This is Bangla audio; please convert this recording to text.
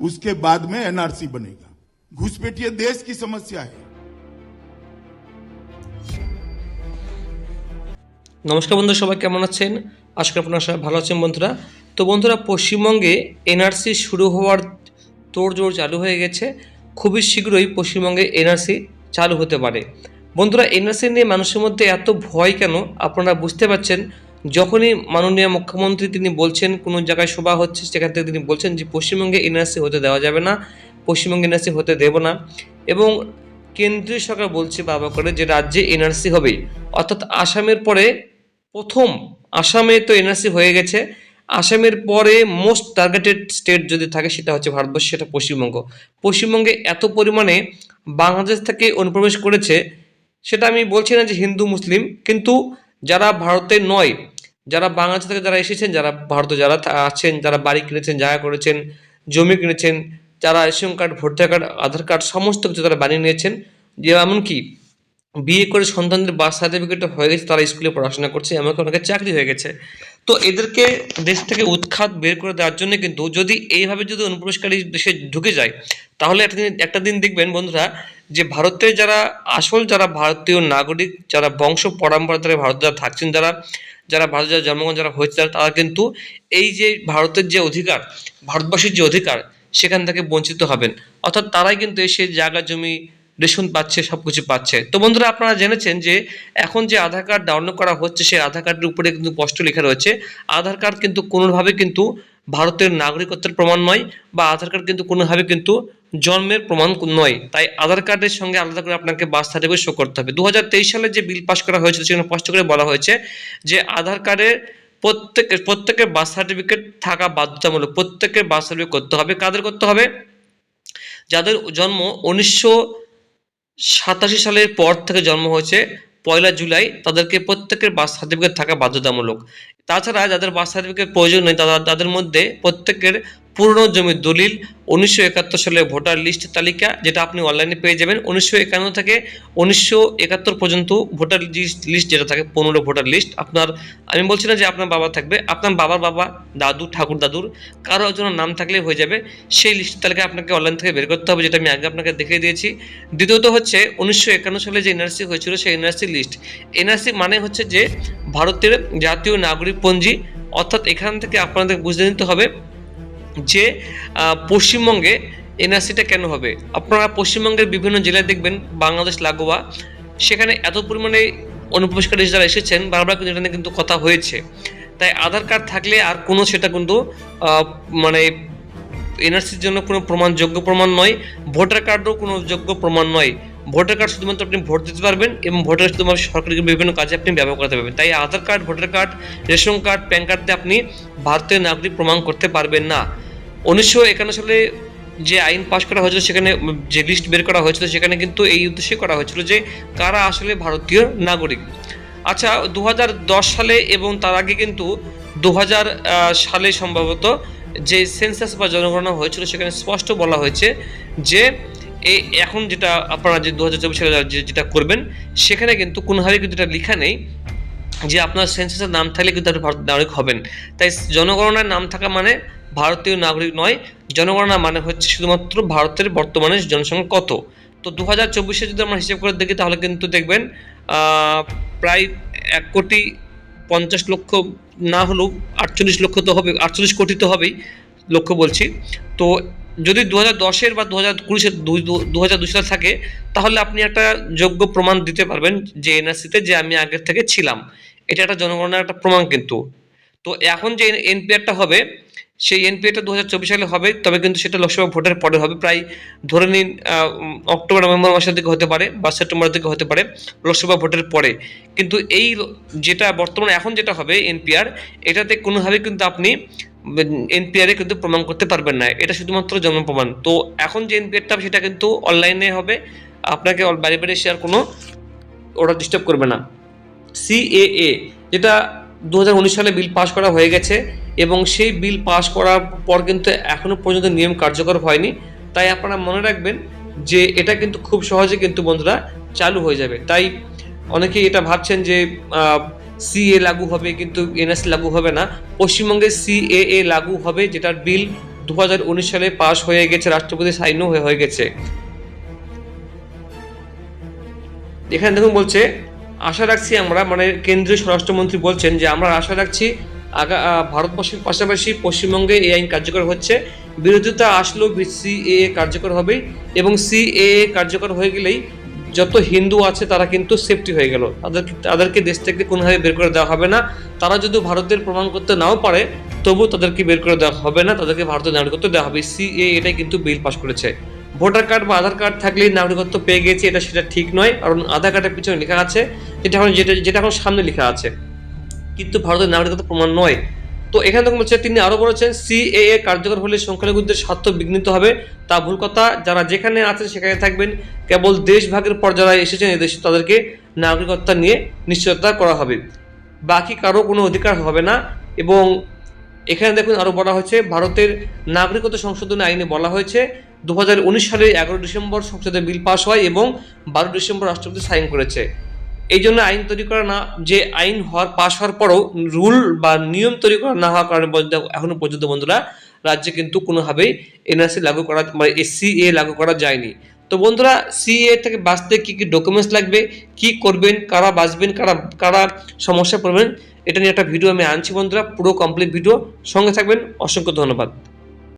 उसके बाद में एनआरसी बनेगा घुसपैठिया देश की समस्या है নমস্কার বন্ধু সবাই কেমন আছেন আজকে আপনারা সবাই ভালো আছেন বন্ধুরা তো বন্ধুরা পশ্চিমবঙ্গে এনআরসি শুরু হওয়ার তোড়জোড় চালু হয়ে গেছে খুবই শীঘ্রই পশ্চিমবঙ্গে এনআরসি চালু হতে পারে বন্ধুরা এনআরসি নিয়ে মানুষের মধ্যে এত ভয় কেন আপনারা বুঝতে পারছেন যখনই মাননীয় মুখ্যমন্ত্রী তিনি বলছেন কোনো জায়গায় সভা হচ্ছে, সেখান থেকে তিনি বলছেন যে পশ্চিমবঙ্গে এনআরসি হতে দেওয়া যাবে না, পশ্চিমবঙ্গে এনআরসি হতে দেব না। এবং কেন্দ্রীয় সরকার বলছে বাবা করে যে রাজ্যে এনআরসি হবেই। অর্থাৎ আসামের পরে প্রথম, আসামে তো এনআরসি হয়ে গেছে। আসামের পরে মোস্ট টার্গেটেড স্টেট যদি থাকে সেটা হচ্ছে ভারতবর্ষ, সেটা পশ্চিমবঙ্গ। পশ্চিমবঙ্গে এত পরিমাণে বাংলাদেশ থেকে অনুপ্রবেশ করেছে, সেটা আমি বলছি না যে হিন্দু, মুসলিম, কিন্তু যারা ভারতে নয় যারা বাংলাদেশ থেকে যারা এসেছেন, যারা ভারতে যারা আছেন, যারা বাড়ি কিনেছেন, জায়গা করেছেন, জমি কিনেছেন, যারা ration card, voter card, Aadhaar card, সমস্ত কিছু তারা বানিয়ে নিয়েছেন। যে এমনকি বিয়ে করে সন্তানদের বার্থ সার্টিফিকেট হয়ে গেছে, তারা স্কুলে পড়াশোনা করছে, এমনকি অনেকের চাকরি হয়ে গেছে। তো এদেরকে দেশ থেকে উৎখাত বের করে দেওয়ার জন্য কিন্তু যদি এইভাবে যদি অনুপ্রবেশকারী দেশে ঢুকে যায়, তাহলে একটা দিন একটা দিন দেখবেন বন্ধুরা যে ভারতে যারা আসল যারা ভারতীয় নাগরিক, যারা বংশ পরম্পরা ধরে ভারতে যারা থাকছেন, যারা যারা ভারতে যারা জন্মগ্রহণ, যারা হয়েছে, তারা কিন্তু এই যে ভারতের যে অধিকার ভারতবর্ষের যে অধিকার, সেখান থেকে বঞ্চিত হবেন। অর্থাৎ তারাই কিন্তু এসে জায়গা জমি রেশন পাচ্ছে সব কিছু পাচ্ছে। তো বন্ধুরা, আপনারা জেনেছেন যে এখন যে আধার কার্ড ডাউনলোড করা হচ্ছে, সেই আধার কার্ডের উপরে কিন্তু স্পষ্ট লেখা রয়েছে, আধার কার্ড কিন্তু কোনোভাবে কিন্তু ভারতের নাগরিকত্বের প্রমাণ নয় বা আধার কার্ড কিন্তু কোনোভাবে কিন্তু জন্মের প্রমাণ নয়। তাই আধার কার্ডের সঙ্গে আলাদা করে আপনাকে বার্থ সার্টিফিকেট শো করতে হবে। দু হাজার তেইশ সালে যে বিল পাস করা হয়েছিল, সেখানে স্পষ্ট করে বলা হয়েছে যে আধার কার্ডের প্রত্যেকের প্রত্যেকের বার্থ সার্টিফিকেট থাকা বাধ্যতামূলক, প্রত্যেকের বার্থ সার্টিফিকেট করতে হবে। কাদের করতে হবে? যাদের জন্ম উনিশশো সাতাশি সালের পর থেকে জন্ম হয়েছে। পয়লা জুলাই তাদেরকে প্রত্যেকের বার্থ সার্টিফিকেট থাকা বাধ্যতামূলক। তাছাড়া যাদের বার্থ সার্টিফিকেট প্রয়োজন নেই, তারা তাদের মধ্যে প্রত্যেকের পুরনো জমির দলিল, উনিশশো একাত্তর সালের ভোটার লিস্ট তালিকা, যেটা আপনি অনলাইনে পেয়ে যাবেন। উনিশশো একান্ন থেকে উনিশশো একাত্তর পর্যন্ত ভোটার লিস্ট লিস্ট যেটা থাকে পনেরো ভোটার লিস্ট। আপনার, আমি বলছি না যে আপনার বাবা থাকবে, আপনার বাবার বাবা, দাদু, ঠাকুর দাদুর, কারও একজনের নাম থাকলে হয়ে যাবে, সেই লিস্ট তালিকা আপনাকে অনলাইন থেকে বের করতে হবে, যেটা আমি আগে আপনাকে দেখিয়ে দিয়েছি। দ্বিতীয়ত হচ্ছে, উনিশশো একান্ন সালে যে এনআরসি হয়েছিল, সেই এনআরসি লিস্ট। এনআরসি মানে হচ্ছে যে, ভারতের জাতীয় নাগরিক পঞ্জি, অর্থাৎ এখান থেকে আপনাদের বুঝে নিতে হবে যে পশ্চিমবঙ্গে এনআরসিটা কেন হবে? আপনারা পশ্চিমবঙ্গের বিভিন্ন জেলায় দেখবেন, বাংলাদেশ, লাগোয়া, সেখানে এত পরিমাণে অনুপ্রবেশকারী যারা এসেছেন, বারবার কিন্তু এটা নিয়ে কিন্তু কথা হয়েছে। তাই আধার কার্ড থাকলে আর কোনো সেটা কিন্তু মানে এনআরসির জন্য কোনো প্রমাণ যোগ্য প্রমাণ নয়, ভোটার কার্ডও কোনো যোগ্য প্রমাণ নয়। ভোটার কার্ড শুধুমাত্র আপনি ভোট দিতে পারবেন এবং ভোটার শুধুমাত্র সরকারি বিভিন্ন কাজে আপনি ব্যবহার করতে পারবেন। তাই Aadhaar card, voter card, ration card, PAN card দিয়ে আপনি ভারতীয় নাগরিক প্রমাণ করতে পারবেন না। উনিশশো একান্ন সালে যে আইন পাশ করা হয়েছিল, সেখানে যে লিস্ট বের করা হয়েছিল, সেখানে কিন্তু এই উদ্দেশ্যে করা হয়েছিল যে কারা আসলে ভারতীয় নাগরিক। আচ্ছা দু হাজার দশ সালে এবং তার আগে কিন্তু দু হাজার সালে সম্ভবত যে সেন্সাস বা জনগণনা হয়েছিল, সেখানে স্পষ্ট বলা হয়েছে যে এই এখন যেটা আপনারা যে দু হাজার চব্বিশ সালে যেটা করবেন, সেখানে কিন্তু কোনোভাবে কিন্তু এটা লেখা নেই যে আপনার সেন্সাসের নাম থাকলে কিন্তু আপনি ভারতীয় নাগরিক হবেন। তাই জনগণনার নাম থাকা মানে ভারতীয় নাগরিক নয় জনগণনা মানে হচ্ছে শুধুমাত্র ভারতের বর্তমানে জনসংখ্যা কত। তো দু হাজার চব্বিশে যদি আমরা হিসেব করে দেখি, তাহলে কিন্তু দেখবেন প্রায় এক কোটি পঞ্চাশ লক্ষ না হলেও আটচল্লিশ লক্ষ তো হবে, আটচল্লিশ কোটি তো হবেই, লক্ষ্য বলছি। তো যদি দু হাজার দশের বা দু হাজার কুড়ি দু হাজার দুই সালে থাকে, তাহলে আপনি একটা যোগ্য প্রমাণ দিতে পারবেন যে এনআরসিতে যে আমি আগের থেকে ছিলাম। এটা একটা জনগণের একটা প্রমাণ কিন্তু। তো এখন যে এনপিআরটা হবে সেই এনপিআরটা দু হাজার সালে হবে, তবে কিন্তু সেটা লোকসভা ভোটের পরে হবে। প্রায় ধরে নিন অক্টোবর, নভেম্বর মাসের দিকে হতে পারে বা সেপ্টেম্বর দিকে হতে পারে লোকসভা ভোটের পরে। কিন্তু এই যেটা বর্তমানে, এখন যেটা হবে এনপিআর এটাতে কোনোভাবে কিন্তু আপনি এনপিআরে কিন্তু প্রমাণ করতে পারবেন না। এটা শুধুমাত্র জন্ম প্রমাণ। তো এখন যে এনপিআরটা সেটা কিন্তু অনলাইনে হবে। আপনাকে বাড়ি বাড়ি আর কোনো ওরা ডিস্টার্ব করবে না। সিএএ যেটা দু হাজার উনিশ সালে বিল পাস করা হয়ে গেছে এবং সেই বিল পাস করার পর কিন্তু এখনও পর্যন্ত নিয়ম কার্যকর হয়নি। তাই আপনারা মনে রাখবেন যে এটা কিন্তু খুব সহজে কিন্তু বন্ধুরা চালু হয়ে যাবে। তাই অনেকেই এটা ভাবছেন যে সিএ লাগু হবে কিন্তু এনএসসি লাগু হবে না। পশ্চিমবঙ্গে সিএএ লাগু হবে যেটার বিল দু সালে পাশ হয়ে গেছে, রাষ্ট্রপতি সাইনও হয়ে গেছে। এখানে দেখুন বলছে আশা রাখছি আমরা মানে কেন্দ্রীয় স্বরাষ্ট্রমন্ত্রী বলছেন যে আমরা আশা রাখছি আগা ভারতবর্ষের পাশাপাশি পশ্চিমবঙ্গে এই আইন কার্যকর হচ্ছে। বিরোধিতা আসলেও সিএ কার্যকর হবে এবং সিএ কার্যকর হয়ে গেলেই যত হিন্দু আছে তারা কিন্তু সেফটি হয়ে গেল। তাদের, তাদেরকে দেশ থেকে কোনোভাবে বের করে দেওয়া হবে না। তারা যদি ভারতের প্রমাণ করতে নাও পারে তবু তাদেরকে বের করে দেওয়া হবে না। তাদেরকে ভারতের নাগরিকত্ব দেওয়া হবে। সিএ এটাই কিন্তু বিল পাস করেছে। ভোটার কার্ড বা আধার কার্ড থাকলেই নাগরিকত্ব পেয়ে গেছি, এটা সেটা ঠিক নয়। কারণ আধার কার্ডের পিছনে লেখা আছে যেটা এখন যেটা যেটা এখন সামনে লেখা আছে। কিন্তু ভারতের নাগরিকত্ব প্রমাণ নয়। তো এখানে তখন বলছে, তিনি আরও বলেছেন, সিএএ কার্যকর হলে সংখ্যালঘুদের স্বার্থ বিঘ্নিত হবে। তা ভুল কথা, যারা যেখানে আছেন সেখানে থাকবেন। কেবল দেশ ভাগের পর যারা এসেছেন এদেশে তাদেরকে নাগরিকত্ব নিয়ে নিশ্চয়তা করা হবে। বাকি কারও কোনো অধিকার হবে না। এবং এখানে দেখুন আরও বলা হয়েছে, ভারতের নাগরিকত্ব সংশোধনী আইনে বলা হয়েছে দু হাজার উনিশ সালে এগারো ডিসেম্বর সংসদে বিল পাস হয় এবং বারো ডিসেম্বর রাষ্ট্রপতি সাইন করেছে। এই জন্য আইন তৈরি করা না, যে আইন হওয়ার, পাশ হওয়ার পরও রুল বা নিয়ম তৈরি করা না হওয়ার কারণে পর্যন্ত এখনও পর্যন্ত বন্ধুরা রাজ্যে কিন্তু কোনোভাবেই এনআরসি লাগু করা মানে সিএ লাগু করা যায়নি। তো বন্ধুরা সিএ থেকে বাঁচতে কি কি ডকুমেন্টস লাগবে, কি করবেন, কারা বাঁচবেন, কারা কারা সমস্যায় পড়বেন, এটা নিয়ে একটা ভিডিও আমি আনছি বন্ধুরা, পুরো কমপ্লিট ভিডিও সঙ্গে থাকবেন, অসংখ্য ধন্যবাদ।